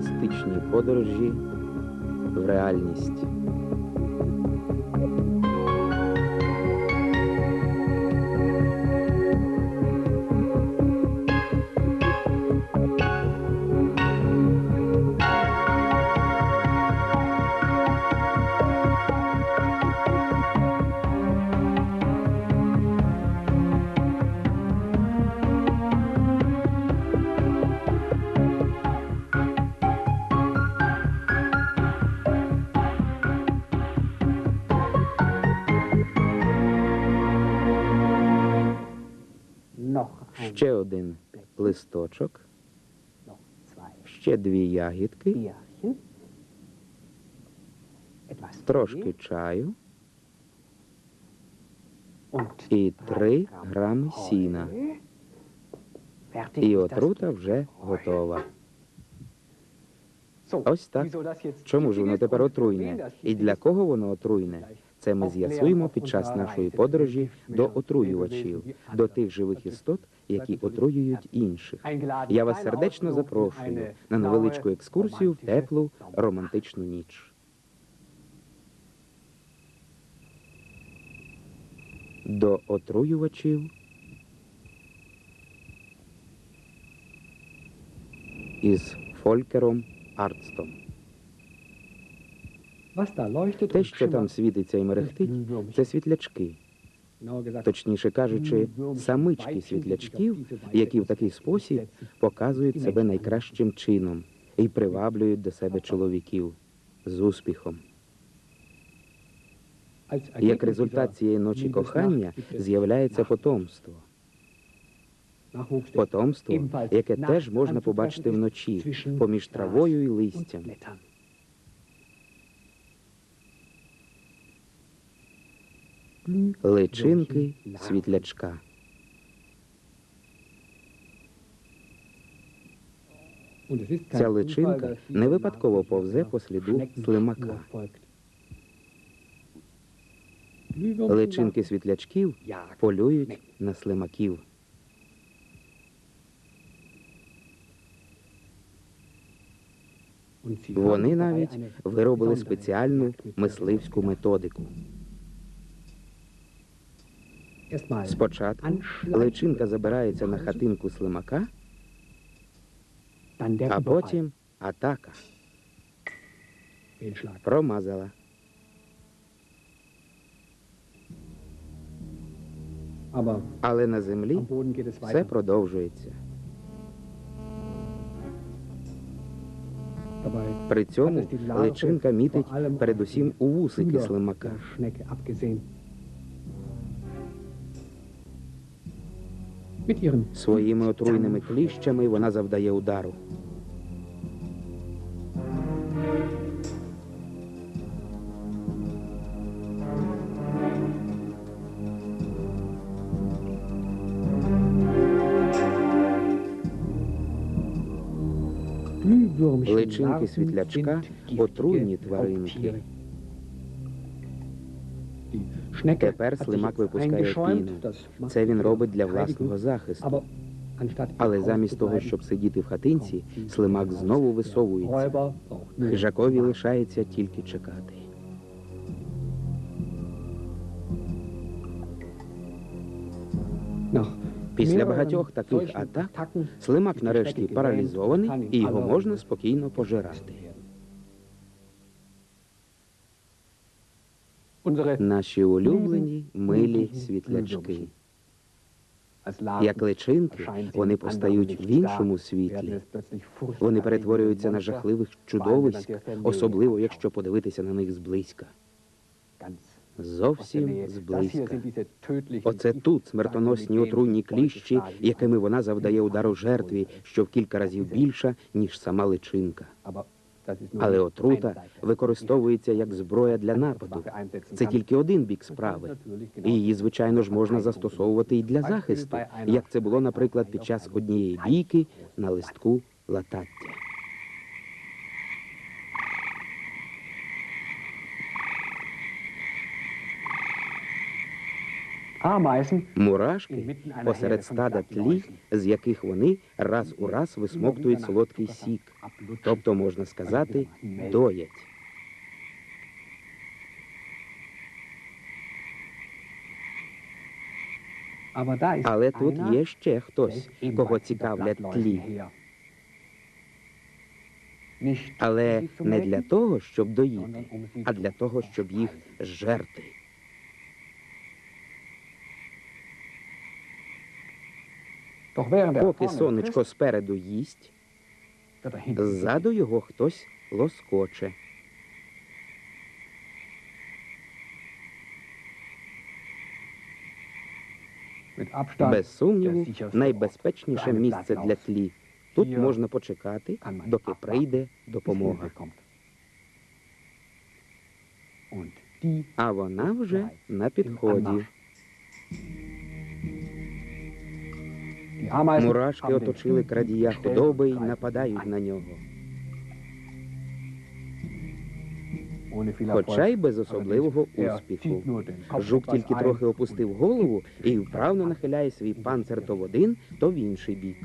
фантастичній подорожі в реальність. Ще один листочок, ще дві ягідки, трошки чаю і три грами сіна. І отрута вже готова. Ось так. Чому ж воно тепер отруйне? І для кого воно отруйне? Це ми з'ясуємо під час нашої подорожі до отруювачів, до тих живих істот, які отруюють інших. Я вас сердечно запрошую на невеличку екскурсію в теплу романтичну ніч. До отруювачів із Фолькером Арцтом. Те, що там світиться і мерехтить, це світлячки. Точніше кажучи, самички світлячків, які в такий спосіб показують себе найкращим чином і приваблюють до себе чоловіків з успіхом. Як результат цієї ночі кохання з'являється потомство. Потомство, яке теж можна побачити вночі поміж травою і листям. Личинки світлячка. Ця личинка не випадково повзе по сліду слимака. Личинки світлячків полюють на слимаків. Вони навіть виробили спеціальну мисливську методику. Спочатку личинка забирається на хатинку слимака, а потім атака. Промазала. Але на землі все продовжується. При цьому личинка мітить передусім у вусики слимака. Своїми отруйними кліщами вона завдає удару. Личинки світлячка отруйні тваринки. Тепер слимак випускає піну. Це він робить для власного захисту. Але замість того, щоб сидіти в хатинці, слимак знову висовується. Хижакові лишається тільки чекати. Після багатьох таких атак слимак нарешті паралізований і його можна спокійно пожирати. Наші улюблені милі світлячки. Як личинки, вони постають в іншому світлі. Вони перетворюються на жахливих чудовиськ, особливо якщо подивитися на них зблизька. Зовсім зблизька. Оце тут смертоносні отруйні кліщі, якими вона завдає удару жертві, що в кілька разів більша, ніж сама личинка. Але отрута використовується як зброя для нападу. Це тільки один бік справи. І її, звичайно ж, можна застосовувати і для захисту, як це було, наприклад, під час однієї бійки на листку латаття. Мурашки посеред стада тлі, з яких вони раз у раз висмоктують солодкий сік, тобто, можна сказати, доять. Але тут є ще хтось, кого цікавлять тлі. Але не для того, щоб доїти, а для того, щоб їх жерти. Поки сонечко спереду їсть, ззаду його хтось лоскоче. Без сумніву, найбезпечніше місце для тлі. Тут можна почекати, доки прийде допомога. А вона вже на підході. Мурашки оточили крадія худоби і нападають на нього. Хоча й без особливого успіху. Жук тільки трохи опустив голову і вправно нахиляє свій панцир то в один, то в інший бік.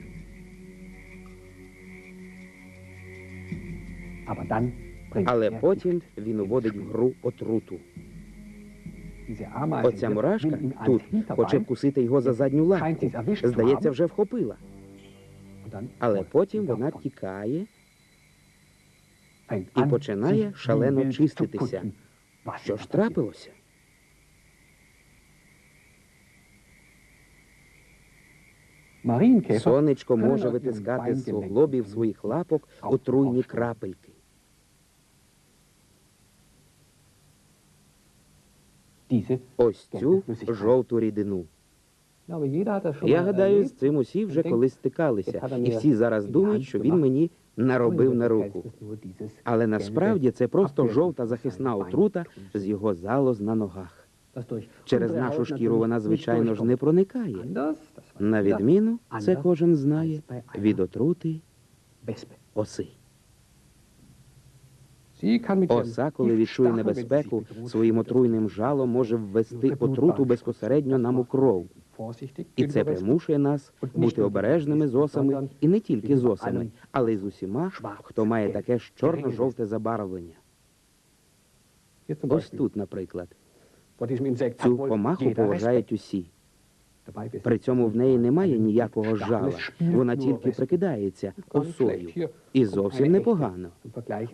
Але потім він уводить в гру отруту. Оця мурашка тут хоче вкусити його за задню лапку. Здається, вже вхопила. Але потім вона тікає і починає шалено чиститися. Що ж трапилося? Сонечко може витискати з суглобів своїх лапок отруйні крапельки. Ось цю жовту рідину. Я гадаю, з цим усі вже колись стикалися, і всі зараз думають, що він мені наробив на руку. Але насправді це просто жовта захисна отрута з його залоз на ногах. Через нашу шкіру вона, звичайно ж, не проникає. На відміну, це кожен знає від отрути оси. Оса, коли відчує небезпеку, своїм отруйним жалом може ввести отруту безпосередньо нам у кров. І це примушує нас бути обережними з осами, і не тільки з осами, але й з усіма, хто має таке ж чорно-жовте забарвлення. Ось тут, наприклад, цю помаху поважають усі. При цьому в неї немає ніякого жала. Вона тільки прикидається осою. І зовсім непогано.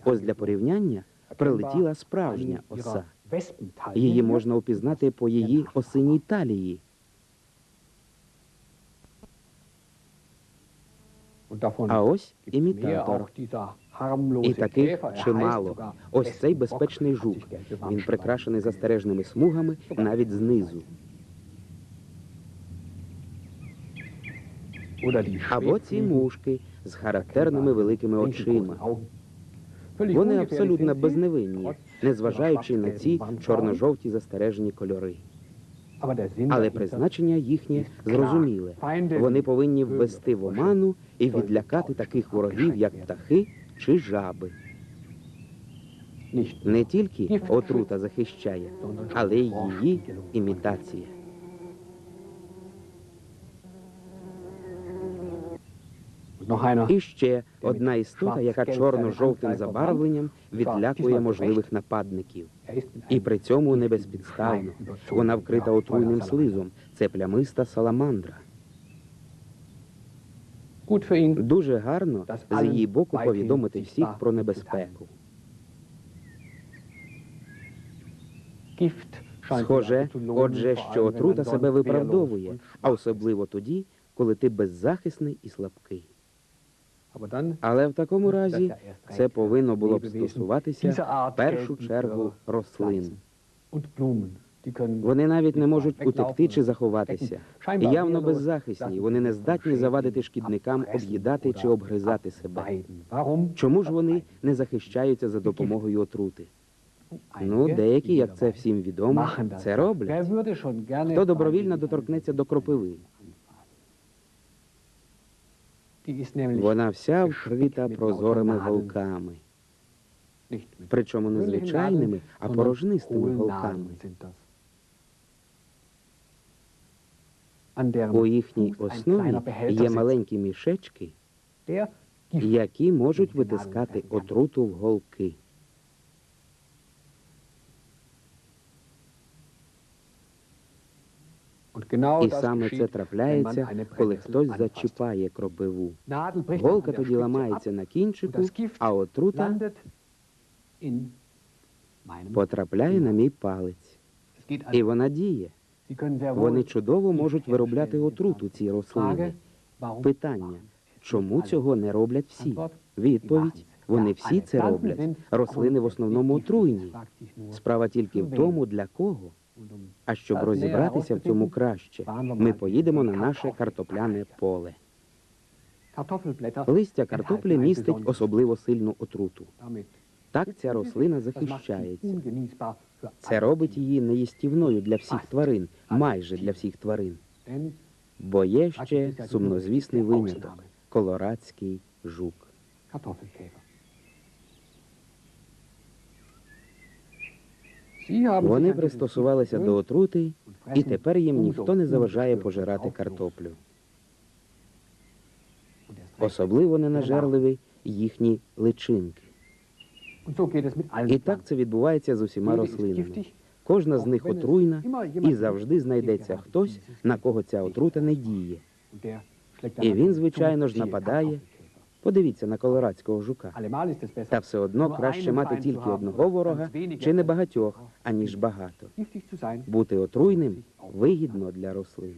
Ось для порівняння прилетіла справжня оса. Її можна упізнати по її осиній талії. А ось імітатор. І таких чимало. Ось цей безпечний жук. Він прикрашений застережними смугами навіть знизу. Або ці мушки з характерними великими очима. Вони абсолютно безневинні, незважаючи на ці чорно-жовті застережені кольори. Але призначення їхнє зрозуміле. Вони повинні ввести в оману і відлякати таких ворогів, як птахи чи жаби. Не тільки отрута захищає, але й її імітація. І ще одна істота, яка чорно-жовтим забарвленням відлякує можливих нападників. І при цьому не безпідставно. Вона вкрита отруйним слизом. Це плямиста саламандра. Дуже гарно з її боку повідомити всіх про небезпеку. Схоже, отже, що отрута себе виправдовує, а особливо тоді, коли ти беззахисний і слабкий. Але в такому разі це повинно було б стосуватися в першу чергу рослин. Вони навіть не можуть утекти чи заховатися. І явно беззахисні. Вони не здатні завадити шкідникам об'їдати чи обгризати себе. Чому ж вони не захищаються за допомогою отрути? Ну, деякі, як це всім відомо, це роблять. Хто добровільно доторкнеться до кропиви? Вона вся вкрита прозорими голками, причому не звичайними, а порожнистими голками. У їхній основі є маленькі мішечки, які можуть витискати отруту в голки. І саме це трапляється, коли хтось зачіпає кропиву. Голка тоді ламається на кінчику, а отрута потрапляє на мій палець. І вона діє. Вони чудово можуть виробляти отруту ці рослини. Питання, чому цього не роблять всі? Відповідь, вони всі це роблять. Рослини в основному отруйні. Справа тільки в тому, для кого. А щоб розібратися в цьому краще, ми поїдемо на наше картопляне поле. Листя картоплі містить особливо сильну отруту. Так ця рослина захищається. Це робить її неїстівною для всіх тварин, майже для всіх тварин. Бо є ще сумнозвісний виняток колорадський жук. Вони пристосувалися до отрути, і тепер їм ніхто не заважає пожирати картоплю. Особливо ненажерливі їхні личинки. І так це відбувається з усіма рослинами. Кожна з них отруйна, і завжди знайдеться хтось, на кого ця отрута не діє. І він, звичайно ж, нападає. Подивіться на колорадського жука. Та все одно краще мати тільки одного ворога чи не багатьох, аніж багато. Бути отруйним вигідно для рослин.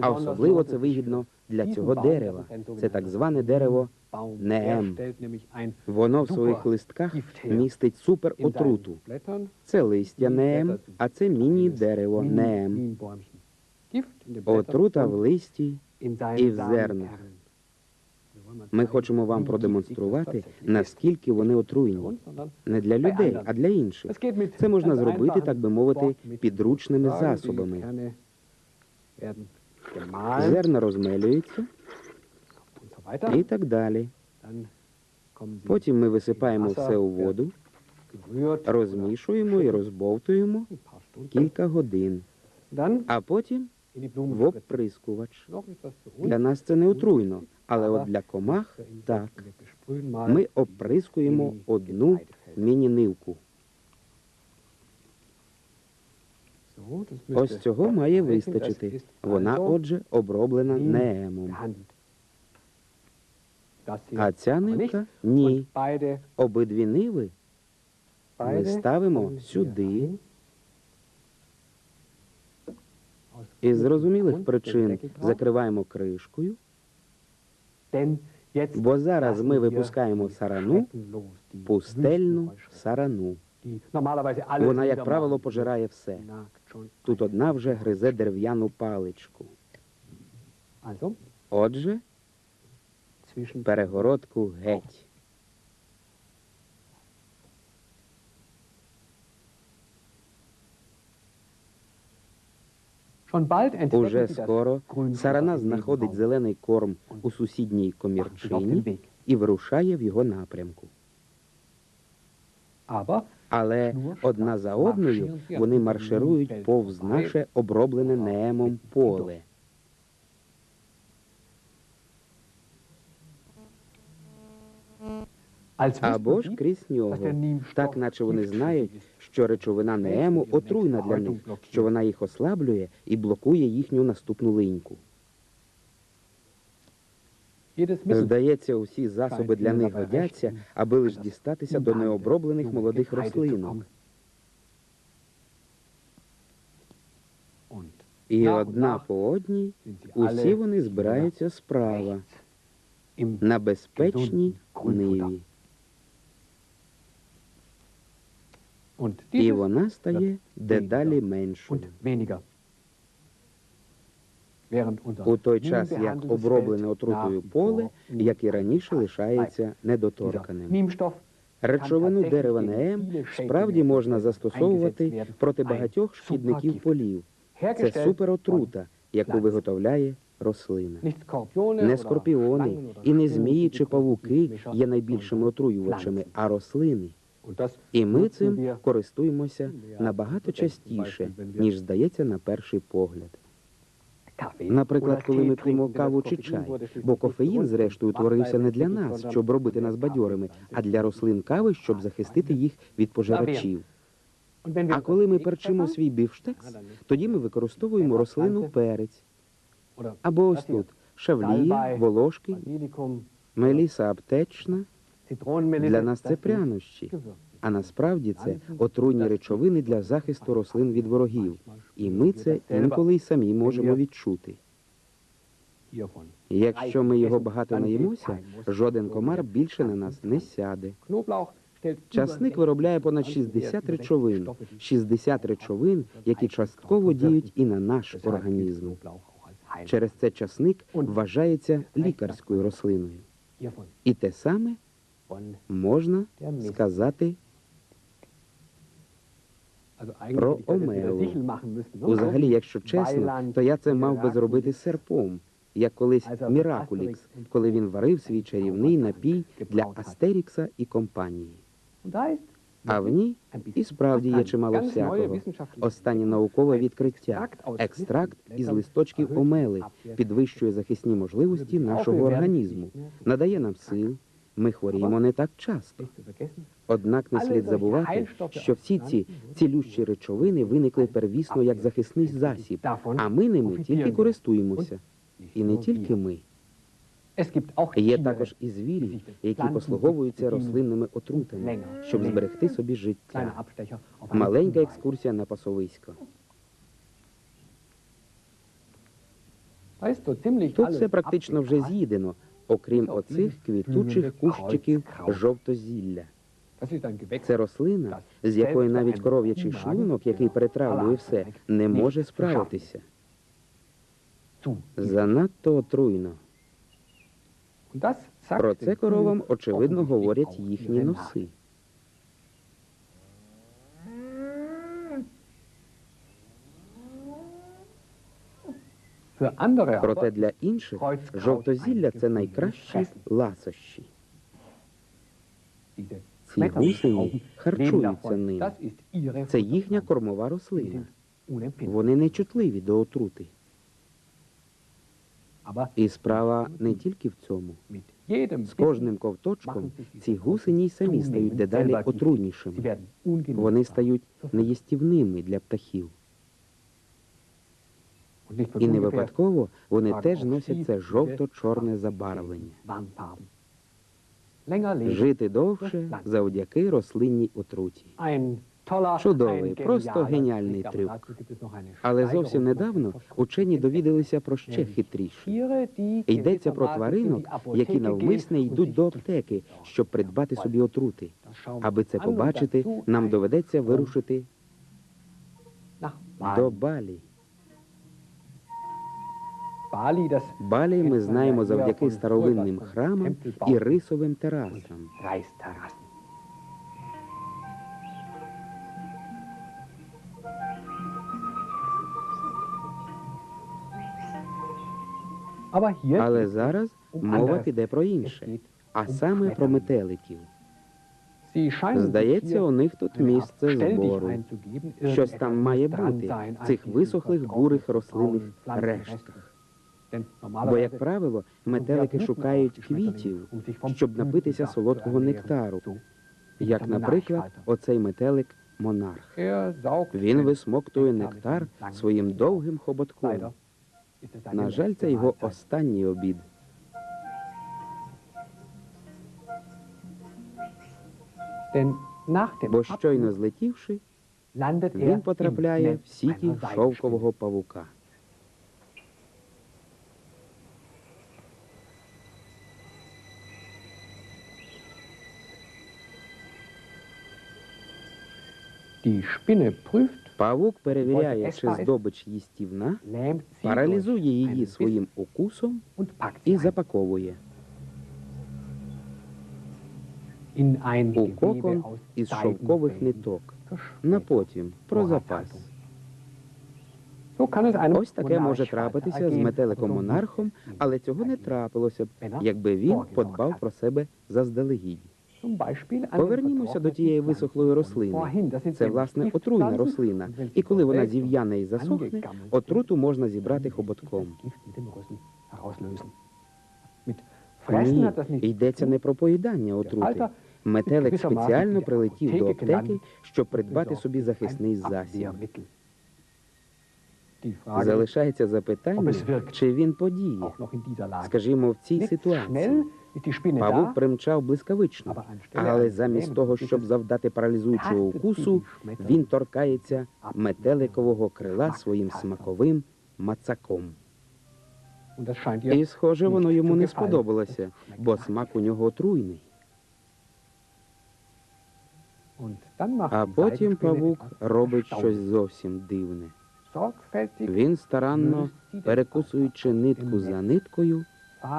А особливо це вигідно для цього дерева. Це так зване дерево неем. Воно в своїх листках містить суперотруту. Це листя неем, а це міні-дерево неем. Отрута в листі і в зернах. Ми хочемо вам продемонструвати, наскільки вони отруйні. Не для людей, а для інших. Це можна зробити, так би мовити, підручними засобами. Зерна розмелюються і так далі. Потім ми висипаємо все у воду, розмішуємо і розбовтуємо кілька годин, а потім в оприскувач. Для нас це не отруйно, але от для комах так. Ми оприскуємо одну міні-нивку. Ось цього має вистачити. Вона, отже, оброблена неемом. А ця нивка ні. Обидві ниви ми ставимо сюди. Із зрозумілих причин закриваємо кришкою, бо зараз ми випускаємо сарану, пустельну сарану. Вона, як правило, пожирає все. Тут одна вже гризе дерев'яну паличку. Отже, перегородку геть. Уже скоро сарана знаходить зелений корм у сусідній комірчині і вирушає в його напрямку. Але одна за одною вони марширують повз наше оброблене неемом поле. Або ж крізь нього, так наче вони знають, що речовина неему отруйна для них, що вона їх ослаблює і блокує їхню наступну линьку. Здається, усі засоби для них годяться, аби лиш дістатися до необроблених молодих рослинок. І одна по одній усі вони збираються справа на безпечній ниві. І вона стає дедалі меншою. У той час, як оброблене отрутою поле, як і раніше, лишається недоторканим. Речовину дерева НЕМ справді можна застосовувати проти багатьох шкідників полів. Це суперотрута, яку виготовляє рослина. Не скорпіони і не змії чи павуки є найбільшими отруювачами, а рослини. І ми цим користуємося набагато частіше, ніж здається на перший погляд. Наприклад, коли ми п'ємо каву чи чай, бо кофеїн, зрештою, творився не для нас, щоб робити нас бадьорими, а для рослин кави, щоб захистити їх від пожирачів. А коли ми перчимо свій бівштекс, тоді ми використовуємо рослину перець. Або ось тут шавлія, волошки, меліса аптечна. Для нас це прянощі. А насправді це отруйні речовини для захисту рослин від ворогів. І ми це інколи й самі можемо відчути. Якщо ми його багато наїмося, жоден комар більше на нас не сяде. Часник виробляє понад 60 речовин, 60 речовин, які частково діють і на наш організм. Через це часник вважається лікарською рослиною. І те саме можна сказати про омелу. Узагалі, якщо чесно, то я це мав би зробити серпом, як колись Міракулікс, коли він варив свій чарівний напій для Астерікса і компанії. А в ній і справді є чимало всякого. Останнє наукове відкриття. екстракт із листочків омели. Підвищує захисні можливості нашого організму, надає нам сил. Ми хворіємо не так часто. Однак не слід забувати, що всі ці цілющі речовини виникли первісно як захисний засіб, а ми ними тільки користуємося. І не тільки ми. Є також і звірі, які послуговуються рослинними отрутами, щоб зберегти собі життя. Маленька екскурсія на пасовисько. Тут все практично вже з'їдено, окрім оцих квітучих кущиків жовтозілля. Це рослина, з якої навіть коров'ячий шлунок, який перетравлює все, не може справитися. Занадто отруйно. Про це коровам, очевидно, говорять їхні носи. Проте для інших жовтозілля це найкращі ласощі. Ці гусені харчуються ним. Це їхня кормова рослина. Вони не чутливі до отрути. І справа не тільки в цьому. З кожним ковточком ці гусені й самі стають дедалі отруйнішими. Вони стають неїстівними для птахів. І не випадково вони теж носять це жовто-чорне забарвлення. Жити довше завдяки рослинній отруті. Чудовий, просто геніальний трюк. Але зовсім недавно учені довідалися про ще хитріше. Йдеться про тваринок, які навмисне йдуть до аптеки, щоб придбати собі отрути. Аби це побачити, нам доведеться вирушити до Балі. Балі ми знаємо завдяки старовинним храмам і рисовим терасам. Але зараз мова піде про інше, а саме про метеликів. Здається, у них тут місце збору. Щось там має бути в цих висохлих бурих рослинних рештках. Бо, як правило, метелики шукають квітів, щоб напитися солодкого нектару, як, наприклад, оцей метелик монарх. Він висмоктує нектар своїм довгим хоботком. На жаль, це його останній обід. Бо щойно злетівши, він потрапляє в сіті шовкового павука. Павук перевіряє, чи здобич їстівна, паралізує її своїм укусом і запаковує. У кокон із шовкових ниток. На потім про запас. Ось таке може трапитися з метеликом монархом, але цього не трапилося б, якби він подбав про себе заздалегідь. Повернімося до тієї висохлої рослини. Це, власне, отруйна рослина. І коли вона зів'яне і засохне, отруту можна зібрати хоботком. Ні, йдеться не про поїдання отрути. Метелик спеціально прилетів до аптеки, щоб придбати собі захисний засіб. Залишається запитання, чи він подіє. Скажімо, в цій ситуації павук примчав блискавично, але замість того, щоб завдати паралізуючого укусу, він торкається метеликового крила своїм смаковим мацаком. І, схоже, воно йому не сподобалося, бо смак у нього отруйний. А потім павук робить щось зовсім дивне. Він старанно, перекусуючи нитку за ниткою,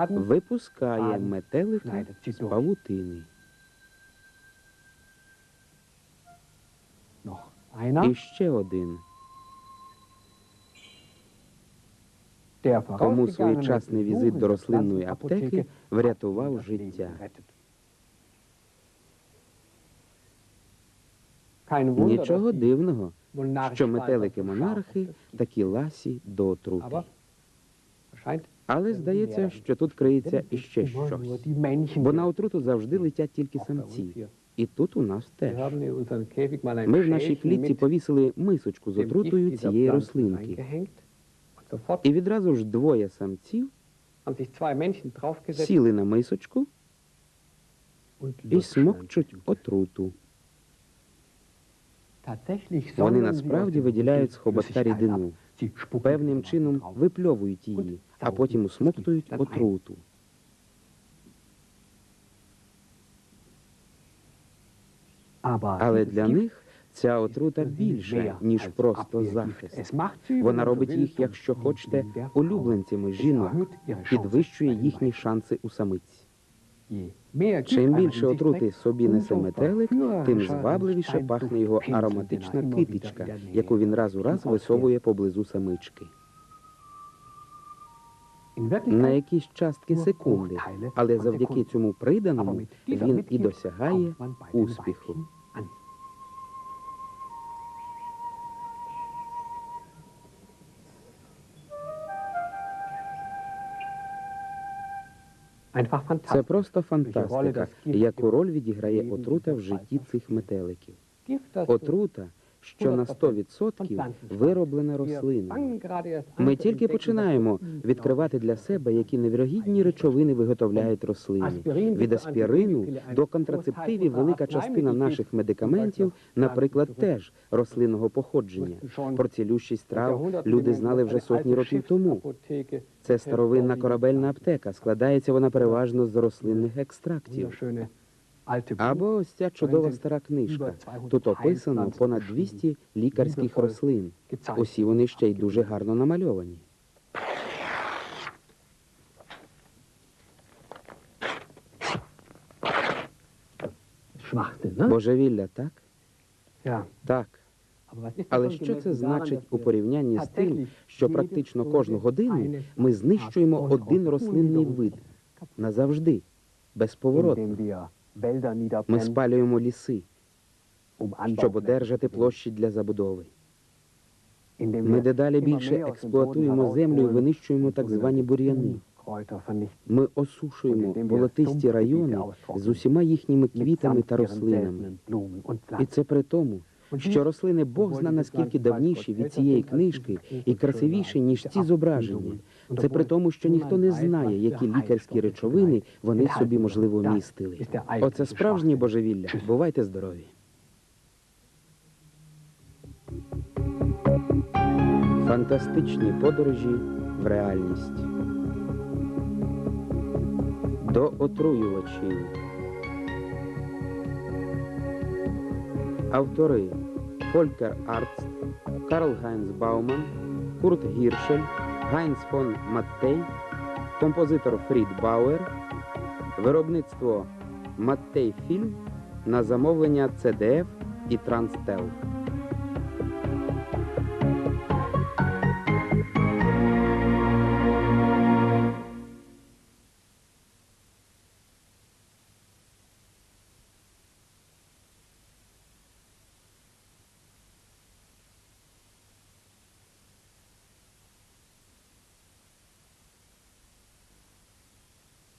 випускає метелика з павутини. І ще один. Кому своєчасний візит до рослинної аптеки врятував життя. Нічого дивного, що метелики-монархи такі ласі до отрути. Але здається, що тут криється іще щось. Бо на отруту завжди летять тільки самці. І тут у нас теж. Ми в нашій клітці повісили мисочку з отрутою цієї рослинки. І відразу ж двоє самців сіли на мисочку і смокчуть отруту. Вони насправді виділяють з хоботка рідину. Певним чином випльовують її, а потім усмоктують отруту. Але для них ця отрута більша, ніж просто захист. Вона робить їх, якщо хочете, улюбленцями жінок, підвищує їхні шанси у самиць. Чим більше отрути собі несе метелик, тим звабливіше пахне його ароматична китичка, яку він раз у раз висовує поблизу самички. На якісь частки секунди, але завдяки цьому приданому він і досягає успіху. Це просто фантастика, яку роль відіграє отрута в житті цих метеликів. Отрута, що на 100% вироблена рослинами. Ми тільки починаємо відкривати для себе, які невірогідні речовини виготовляють рослини. Від аспірину до контрацептивів велика частина наших медикаментів, наприклад, теж рослинного походження. Про цілющість трав люди знали вже сотні років тому. Це старовинна корабельна аптека. Складається вона переважно з рослинних екстрактів. Або ось ця чудова стара книжка. Тут описано понад 200 лікарських рослин. Усі вони ще й дуже гарно намальовані. Божевілля, так? Так. Але що це значить у порівнянні з тим, що практично кожну годину ми знищуємо один рослинний вид назавжди, безповоротно. Ми спалюємо ліси, щоб одержати площі для забудови. Ми дедалі більше експлуатуємо землю і винищуємо так звані бур'яни. Ми осушуємо болотисті райони з усіма їхніми квітами та рослинами. І це при тому, що рослини Бог зна наскільки давніші від цієї книжки і красивіші, ніж ці зображення. Це при тому, що ніхто не знає, які лікарські речовини вони собі можливо містили. Оце справжнє божевілля. Бувайте здорові. Фантастичні подорожі в реальність. До отруювачів. Автори Фолькер Арцт, Карл Гайнц Бауман, Курт Гіршель, Гайнц фон Маттей, композитор Фрід Бауер, виробництво Маттей Фільм на замовлення CDF і Транстел.